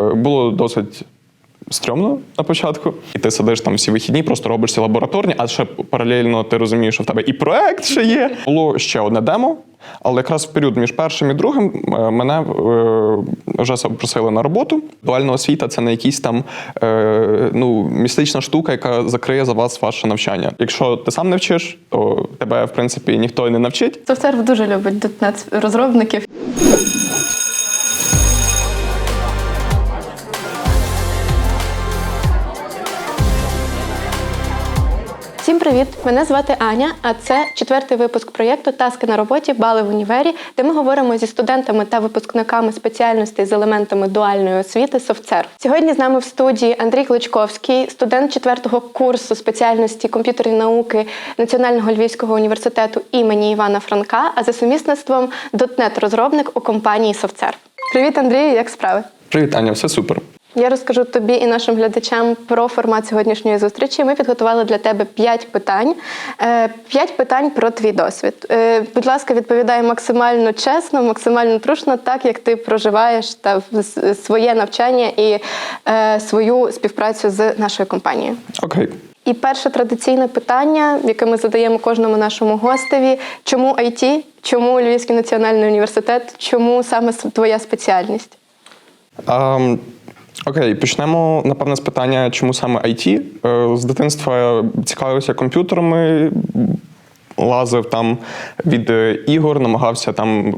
Е, Було досить стрьомно на початку. І ти сидиш там всі вихідні, просто робиш ці лабораторні, а ще паралельно ти розумієш, що в тебе і проект ще є. Було ще одне демо, але якраз в період між першим і другим е, мене е, вже запросили на роботу. Дуальна освіта це не якісь там е, ну, містична штука, яка закриє за вас ваше навчання. Якщо ти сам не вчиш, то тебе в принципі ніхто і не навчить. Софтсерв дуже любить .NET розробників. Всім привіт! Мене звати Аня, а це четвертий випуск проєкту Таски на роботі Бали в універі, де ми говоримо зі студентами та випускниками спеціальностей з елементами дуальної освіти «Софтсерв». Сьогодні з нами в студії Андрій Кличковський, студент четвертого курсу спеціальності комп'ютерні науки Національного львівського університету імені Івана Франка, а за сумісництвом .NET розробник у компанії «Софтсерв». Привіт, Андрію, як справи? Привіт, Аня, все супер. Я розкажу тобі і нашим глядачам про формат сьогоднішньої зустрічі. Ми підготували для тебе п'ять питань. Е, П'ять питань про твій досвід. Е, Будь ласка, відповідай максимально чесно, максимально трушно, так як ти проживаєш та своє навчання і е, свою співпрацю з нашою компанією. Окей. І перше традиційне питання, яке ми задаємо кожному нашому гостеві: чому IT? Чому Львівський національний університет? Чому саме твоя спеціальність? Ем, окей, почнемо, напевне, з питання, чому саме IT. Е, З дитинства цікавився комп'ютерами, лазив там від е, ігор, намагався там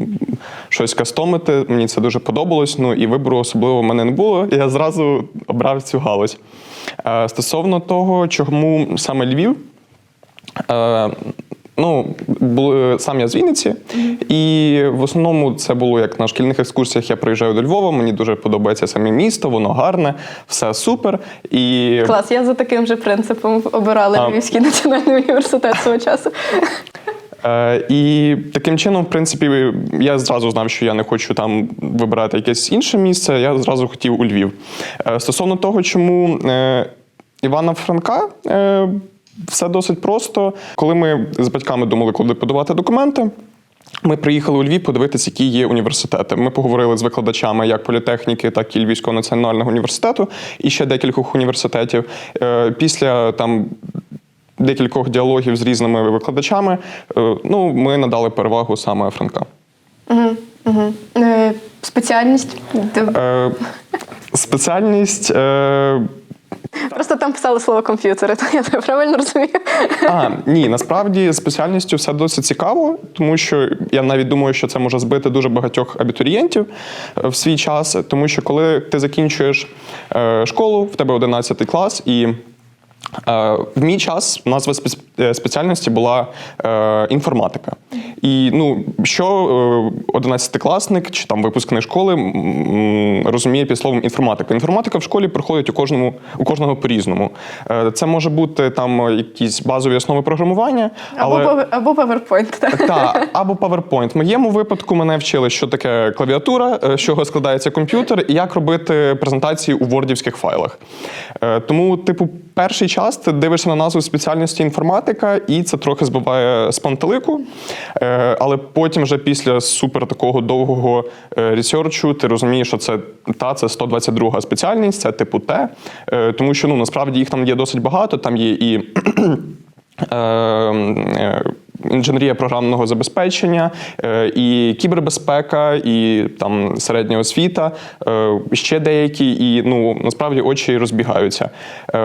щось кастомити. Мені це дуже подобалось. Ну і вибору особливо в мене не було. Я зразу обрав цю галузь. Е, Стосовно того, чому саме Львів. Е, Ну, були, сам я з Вінниці, і в основному це було як на шкільних екскурсіях. Я приїжджаю до Львова, мені дуже подобається саме місто, воно гарне, все супер. І Клас, я за таким же принципом обирала А. Львівський національний університет свого часу. Е, і таким чином, в принципі, я зразу знав, що я не хочу там вибирати якесь інше місце. Я зразу хотів у Львів. Е, стосовно того, чому е, Івана Франка. Е, все досить просто. Коли ми з батьками думали, куди подавати документи. Ми приїхали у Львів подивитися, які є університети. Ми поговорили з викладачами як політехніки, так і Львівського національного університету і ще декількох університетів. Е, Після там декількох діалогів з різними викладачами, е, ну, ми надали перевагу саме Франка. Угу, угу. Е, спеціальність. Е, Спеціальність. Е, Просто там писали слово комп'ютери, то я правильно розумію. А, ні, насправді спеціальністю все досить цікаво, тому що я навіть думаю, що це може збити дуже багатьох абітурієнтів е, в свій час. Тому що коли ти закінчуєш е, школу, в тебе 11 клас, і в мій час назва е, спеціальності була е, інформатика. І ну, що е, 11-класник чи там випускник школи розуміє під словом інформатика? Інформатика в школі проходить у кожному у кожного по-різному. Е, Це може бути там якісь базові основи програмування, але Або, або PowerPoint. Так. та, або PowerPoint. В моєму випадку мене вчили, що таке клавіатура, е, з чого складається комп'ютер, і як робити презентації у вордівських файлах. Е, Тому, типу, перший час ти дивишся на назву спеціальності інформатика, і це трохи збиває з пантелику. Е, Але потім, вже після супер такого довгого е, ресерчу, ти розумієш, що це та це 122 спеціальність, це типу Т. Е, Тому що ну насправді їх там є досить багато. Там є і інженерія програмного забезпечення, е, і кібербезпека, і там середня освіта, е, ще деякі, і ну насправді очі розбігаються. Е,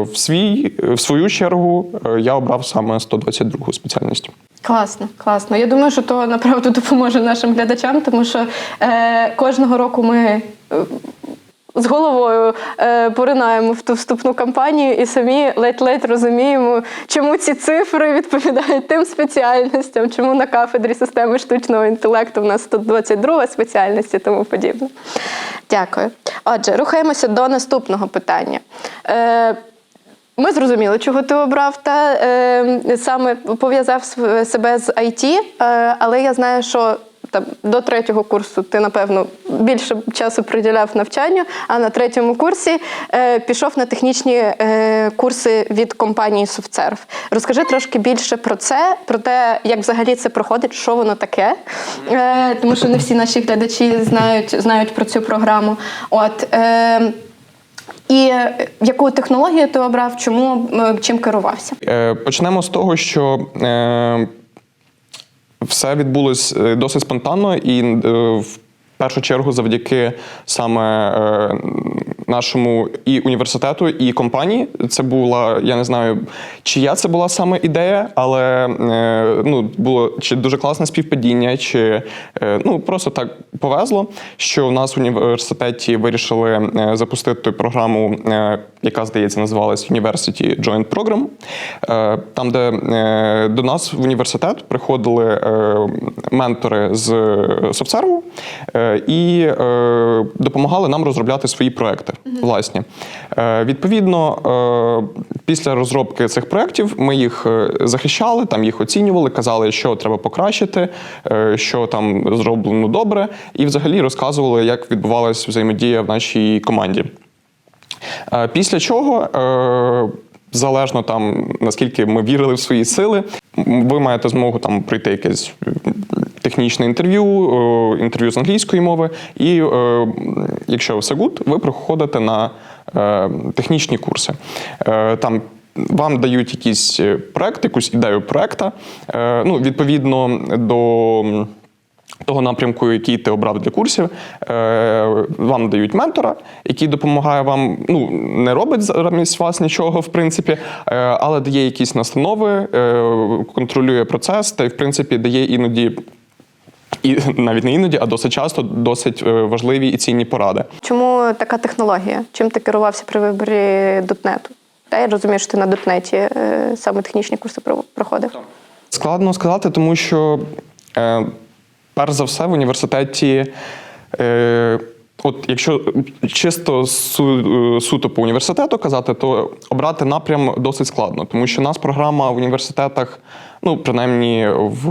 В свій в свою чергу я обрав саме 122 спеціальність. Класно, класно. Я думаю, що то направду допоможе нашим глядачам, тому що е, кожного року ми. З головою е, поринаємо в ту вступну кампанію і самі ледь-ледь розуміємо, чому ці цифри відповідають тим спеціальностям, чому на кафедрі системи штучного інтелекту в нас тут 22 спеціальність і тому подібне. Дякую. Отже, рухаємося до наступного питання. Е, ми зрозуміли, чого ти обрав, та е, саме пов'язав себе з IT, е, але я знаю, що там до третього курсу ти, напевно, більше часу приділяв навчанню, а на третьому курсі е, пішов на технічні е, курси від компанії SoftServe. Розкажи трошки більше про це, про те, як взагалі це проходить, що воно таке. Е, тому що не всі наші глядачі знають, знають про цю програму. От, е, і яку технологію ти обрав, чому е, чим керувався? Е, Почнемо з того, що е, все відбулось е, досить спонтанно і е, в першу чергу завдяки саме е, нашому і університету, і компанії. Це була, я не знаю, чия це була саме ідея, але е, ну, було чи дуже класне співпадіння, чи е, ну, просто так повезло, що у нас в університеті вирішили е, запустити програму, яка, здається, називалась University Joint Program, там, де до нас в університет приходили ментори з софтсерву е, і допомагали нам розробляти свої проекти. Власні. Е, Відповідно, е, після розробки цих проєктів ми їх е, захищали, там їх оцінювали, казали, що треба покращити, що там зроблено добре, і взагалі розказували, як відбувалася взаємодія в нашій команді. Після чого, залежно там наскільки ми вірили в свої сили, ви маєте змогу там пройти якесь технічне інтерв'ю, е, інтерв'ю з англійської мови, і е, якщо все гуд, ви приходите на е, технічні курси. Там вам дають якийсь проект, якусь ідею проекта, е, ну, відповідно до. того напрямку, який ти обрав для курсів, вам дають ментора, який допомагає вам, ну не робить замість вас нічого, в принципі, але дає якісь настанови, контролює процес та й в принципі дає іноді. І навіть не іноді, а досить часто досить е, важливі і цінні поради. Чому така технологія? Чим ти керувався при виборі дотнету? Та я розумію, що ти на дотнеті е, саме технічні курси проходив. Складно сказати, тому що, е, перш за все, в університеті. От якщо чисто су, суто по університету казати, то обрати напрям досить складно, тому що у нас програма в університетах, ну принаймні в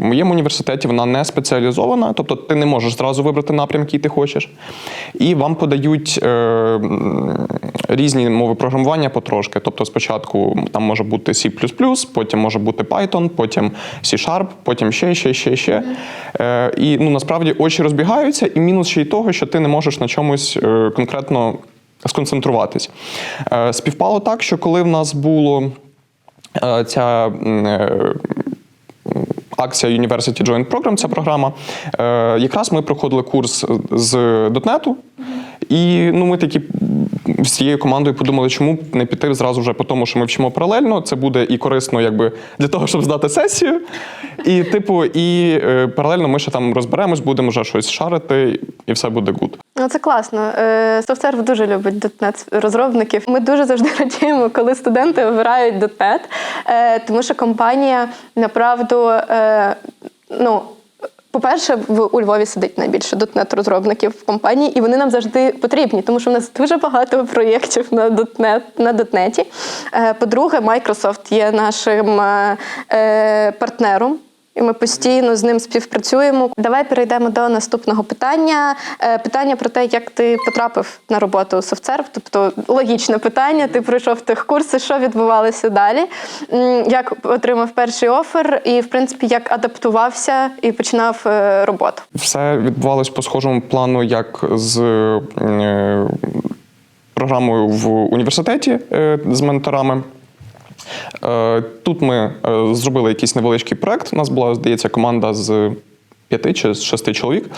моєму університеті, вона не спеціалізована, тобто ти не можеш зразу вибрати напрям, який ти хочеш. І вам подають е, різні мови програмування потрошки. Тобто, спочатку там може бути C++, потім може бути Python, потім C-Sharp, потім ще, ще, ще, ще. Е, і ну насправді очі розбігаються, і мінус ще й того, що ти не можеш на чомусь е, конкретно сконцентруватись. Е, співпало так, що коли в нас було ця. е, Акція University Joint Program, ця програма. Е, якраз ми проходили курс з дотнету, і ну, ми такі з цією командою подумали, чому не піти зразу вже по тому, що ми вчимо паралельно. Це буде і корисно, якби для того, щоб здати сесію. І, типу, і е, паралельно ми ще там розберемось, будемо вже щось шарити, і все буде гуд. Ну, це класно. Е, SoftServe дуже любить дотнет розробників. Ми дуже завжди радіємо, коли студенти обирають дотнет, е, тому що компанія направду, ну. По-перше, в у Львові сидить найбільше дотнет розробників компанії, і вони нам завжди потрібні, тому що в нас дуже багато проєктів на дотнет на дотнеті. Е, По-друге, Microsoft є нашим е, е, партнером. І ми постійно з ним співпрацюємо. Давай перейдемо до наступного питання. Е, Питання про те, як ти потрапив на роботу у SoftServe. Тобто логічне питання. Ти пройшов техкурси, що відбувалося далі? Як отримав перший офер, і в принципі як адаптувався і починав е, роботу? Все відбувалось по схожому плану, як з е, програмою в університеті з менторами. Е, Тут ми е, зробили якийсь невеличкий проект. У нас була, здається, команда з п'яти чи з шести чоловік.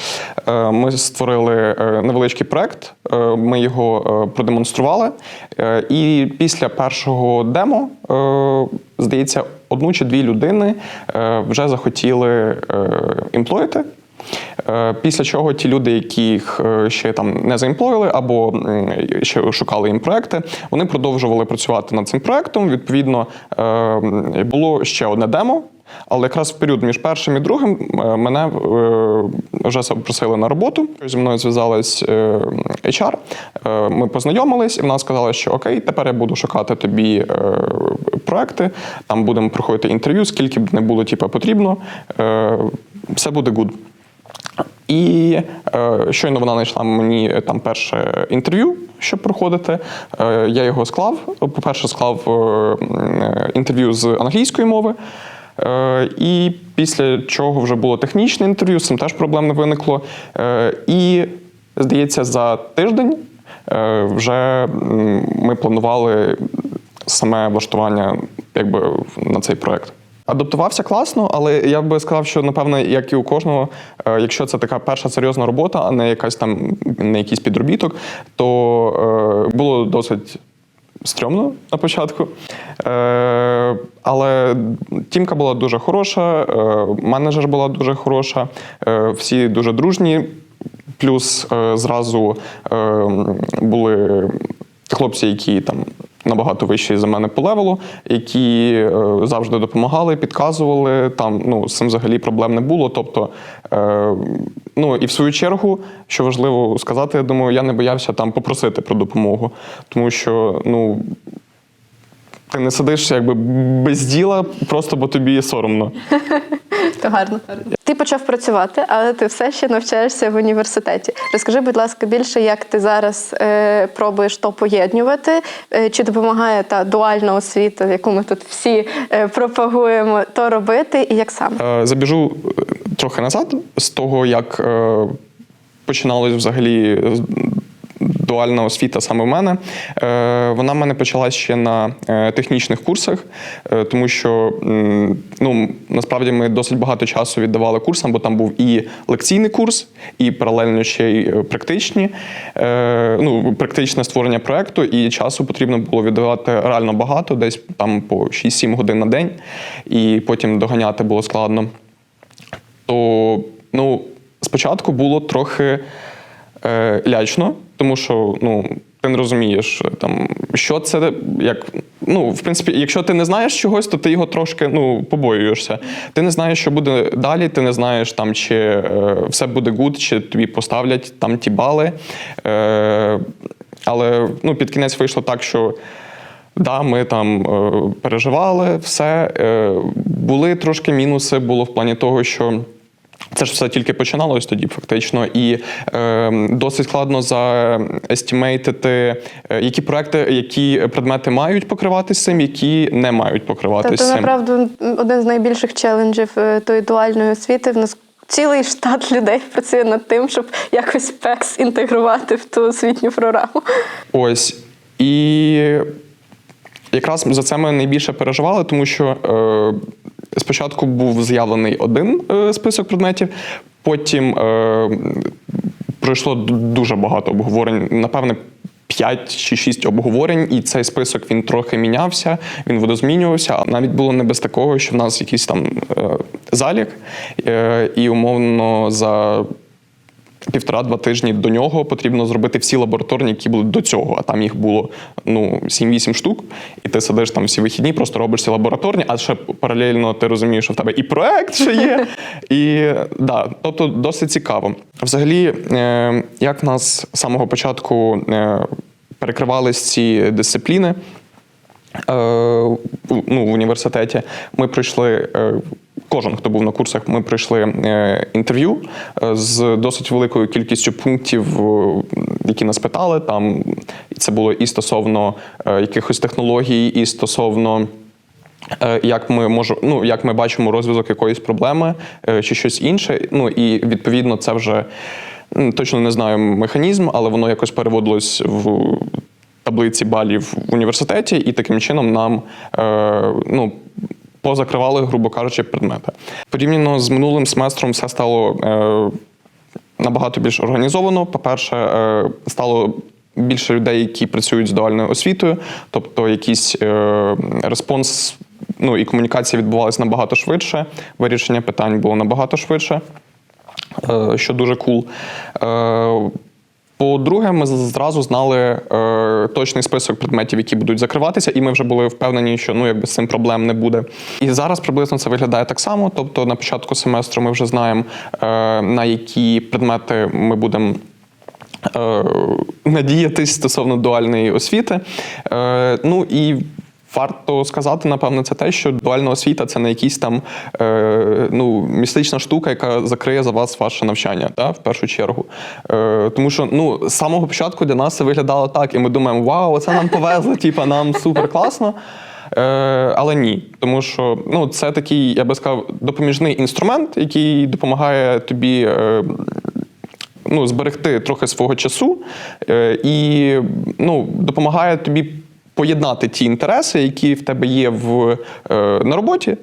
Е, Ми створили невеличкий проект, ми його продемонстрували. І після першого демо, здається, одну чи дві людини вже захотіли імплоїти. Е, Після чого ті люди, яких е, ще там не заімплоїли або ще шукали їм проекти, вони продовжували працювати над цим проектом. Відповідно, е, було ще одне демо. Але якраз в період між першим і другим мене вже запросили на роботу. Зі мною зв'язалась HR. Ми познайомились, і вона сказала, що окей, тепер я буду шукати тобі проекти. Там будемо проходити інтерв'ю, скільки б не було типу, потрібно. Все буде гуд. І е, щойно вона знайшла мені е, там перше інтерв'ю, щоб проходити. Е, я його склав. По-перше, склав е, інтерв'ю з англійської мови. Е, І після чого вже було технічне інтерв'ю, з цим теж проблем не виникло. Е, І, здається, за тиждень вже ми планували саме влаштування якби, на цей проект. Адаптувався класно, але я би сказав, що напевно, як і у кожного, е, якщо це така перша серйозна робота, а не якась там не якийсь підробіток, то е, було досить стрьомно на початку. Е, але тімка була дуже хороша, менеджер була дуже хороша, всі дуже дружні. Плюс зразу були хлопці, які там набагато вищі за мене по левелу, які е, завжди допомагали, підказували. Там ну з цим взагалі проблем не було. Тобто, е, ну і в свою чергу, що важливо сказати, я думаю, я не боявся там попросити про допомогу, тому що ну. Ти не сидиш якби без діла, просто бо тобі соромно. То гарно. Ти почав працювати, але ти все ще навчаєшся в університеті. Розкажи, будь ласка, більше, як ти зараз е, пробуєш то поєднувати, е, чи допомагає та дуальна освіта, яку ми тут всі е, пропагуємо, то робити, і як саме? Е, Забіжу е, трохи назад з того, як е, починалась взагалі дуальна освіта саме в мене. Е, Вона в мене почалась ще на е, технічних курсах, е, тому що ну, насправді ми досить багато часу віддавали курсам, бо там був і лекційний курс, і паралельно ще й практичні, ну, практичне створення проекту, і часу потрібно було віддавати реально багато, десь там по 6-7 годин на день, і потім доганяти було складно то ну, спочатку було трохи е, лячно, тому що ну, ти не розумієш, е, там, що це, як. Ну, в принципі, якщо ти не знаєш чогось, то ти його трошки ну, побоюєшся. Ти не знаєш, що буде далі, ти не знаєш, там, чи е, все буде гуд, чи тобі поставлять там ті бали. Е, але ну, під кінець вийшло так, що. Да, ми там е, переживали все. Е, були трошки мінуси, було в плані того, що. Це ж все тільки починалось тоді, фактично, і е, досить складно заестімейтити, е, які проекти, які предмети мають покриватися цим, які не мають покриватися Тобто, цим. направду, один з найбільших челенджів е, тої дуальної освіти в нас. Цілий штат людей працює над тим, щоб якось ПЕКС інтегрувати в ту освітню програму. Ось. І якраз за це ми найбільше переживали, тому що е, спочатку був з'явлений один е, список предметів, потім е, пройшло дуже багато обговорень, напевне. 5 чи 6 обговорень, і цей список він трохи мінявся, він видозмінювався. А навіть було не без такого, що в нас якийсь там е, залік, е, і умовно за півтора-два тижні до нього потрібно зробити всі лабораторні, які були до цього. А там їх було ну 7-8 штук, і ти сидиш там всі вихідні, просто робиш ці лабораторні, а ще паралельно ти розумієш, що в тебе і проект ще є. І да, тобто досить цікаво. Взагалі, е, як в нас з самого початку е, перекривались ці дисципліни. Е, ну, в університеті ми пройшли. Кожен, хто був на курсах, ми пройшли е, інтерв'ю е, з досить великою кількістю пунктів, е, які нас питали. Там це було і стосовно якихось технологій, і стосовно як ми можу, ну як ми бачимо розв'язок якоїсь проблеми чи щось інше. Ну і відповідно це вже точно не знаю механізм, але воно якось переводилось в таблиці балів в університеті, і таким чином нам ну. Позакривали, грубо кажучи, предмети. Порівняно з минулим семестром все стало е, набагато більш організовано. По-перше, е, стало більше людей, які працюють з дуальною освітою, тобто якийсь е, респонс ну, і комунікація відбувалася набагато швидше, вирішення питань було набагато швидше, е, що дуже кул. Е, по-друге, ми зразу знали е, точний список предметів, які будуть закриватися, і ми вже були впевнені, що ну якби з цим проблем не буде. І зараз приблизно це виглядає так само. Тобто, на початку семестру ми вже знаємо, е, на які предмети ми будемо. е, Надіятись стосовно дуальної освіти. Е, ну і Варто сказати, напевно, це те, що дуальна освіта це не якісь там е, ну, містична штука, яка закриє за вас ваше навчання, та, в першу чергу. Е, тому що ну, з самого початку для нас це виглядало так, і ми думаємо, вау, це нам повезли, типа, нам супер класно. Е, але ні, тому що ну, це такий, я би сказав, допоміжний інструмент, який допомагає тобі. Е, ну, зберегти трохи свого часу е, і ну, допомагає тобі поєднати ті інтереси, які в тебе є в, е, на роботі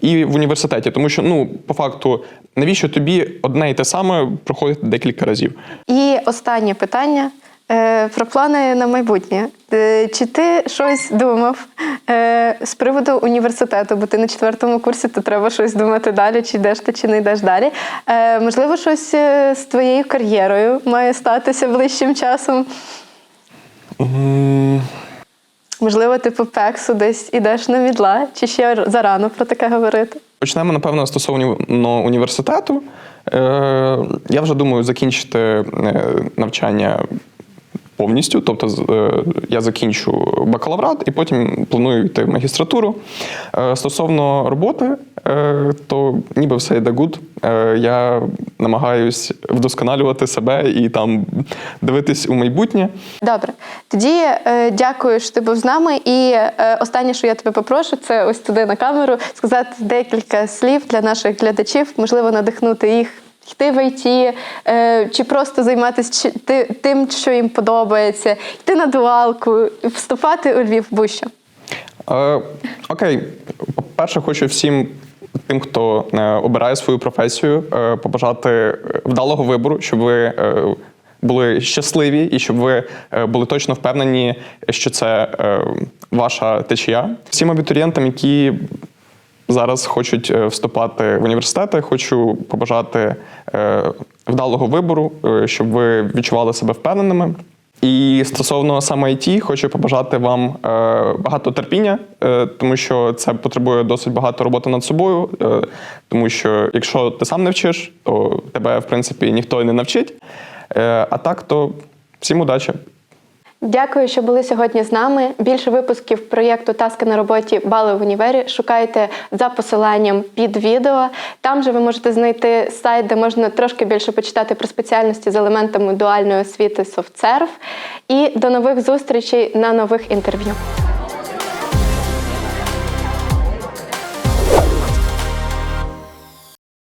і в університеті. Тому що, ну, по факту, навіщо тобі одне і те саме проходити декілька разів? І останнє питання е, про плани на майбутнє. Е, Чи ти щось думав е, з приводу університету? Бо ти на четвертому курсі, то треба щось думати далі, чи йдеш ти, чи не йдеш далі. Е, Можливо, щось з твоєю кар'єрою має статися ближчим часом. Можливо, ти по пексу десь ідеш на мідла, чи ще зарано про таке говорити? Почнемо, напевно, стосовно університету. Е, я вже думаю закінчити е, навчання повністю. Тобто, е, я закінчу бакалаврат і потім планую йти в магістратуру. Стосовно роботи, то ніби все йде гуд. Я намагаюсь вдосконалювати себе і там дивитись у майбутнє. Добре, тоді е, дякую, що ти був з нами. І е, останнє, що я тебе попрошу, це ось туди на камеру сказати декілька слів для наших глядачів, можливо, надихнути їх йти в ІТ, е, чи просто займатися тим, що їм подобається, йти на дуалку, вступати у Львів, будь-що. Е, окей, по-перше, хочу всім тим, хто е, обирає свою професію, е, побажати е, вдалого вибору, щоб ви були щасливі і щоб ви були точно впевнені, що це ваша течія. Всім абітурієнтам, які зараз хочуть вступати в університети, хочу побажати вдалого вибору, щоб ви відчували себе впевненими. І стосовно саме IT, хочу побажати вам е, багато терпіння, е, тому що це потребує досить багато роботи над собою. Е, тому що якщо ти сам не вчиш, то тебе в принципі ніхто і не навчить. А так, то всім удачі! Дякую, що були сьогодні з нами. Більше випусків проєкту Таски на роботі Бали в універі шукайте за посиланням під відео. Там же ви можете знайти сайт, де можна трошки більше почитати про спеціальності з елементами дуальної освіти SoftServe. І до нових зустрічей на нових інтерв'ю.